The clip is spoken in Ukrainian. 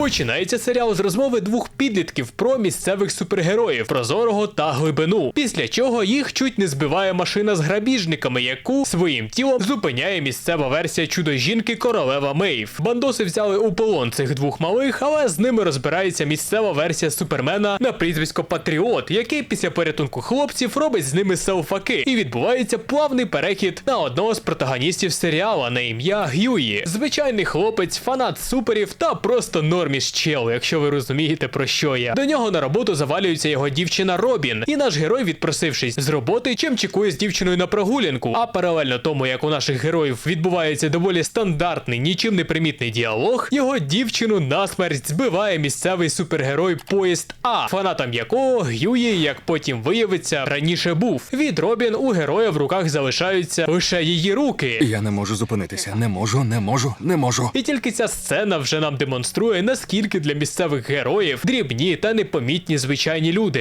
Починається серіал з розмови двох підлітків про місцевих супергероїв Прозорого та Глибину. Після чого їх чуть не збиває машина з грабіжниками, яку своїм тілом зупиняє місцева версія чудо-жінки королева Мейв. Бандоси взяли у полон цих двох малих, але з ними розбирається місцева версія супермена на прізвисько Патріот, який після порятунку хлопців робить з ними селфаки. І відбувається плавний перехід на одного з протагоністів серіала на ім'я Гюї. Звичайний хлопець, фанат суперів та просто норміш чел, якщо ви розумієте про що я. До нього на роботу завалюється його дівчина Робін, і наш герой, відпросившись з роботи, чим чекує з дівчиною на прогулянку. А паралельно тому, як у наших героїв відбувається доволі стандартний, нічим не примітний діалог, його дівчину насмерть збиває місцевий супергерой поїзд А, фанатом якого Гюї, як потім виявиться, раніше був. Від Робін у героя в руках залишаються лише її руки. Я не можу зупинитися. Не можу, не можу, не можу. І тільки ця сцена вже нам демонструє, наскільки для місцевих героїв дрібні та непомітні звичайні люди.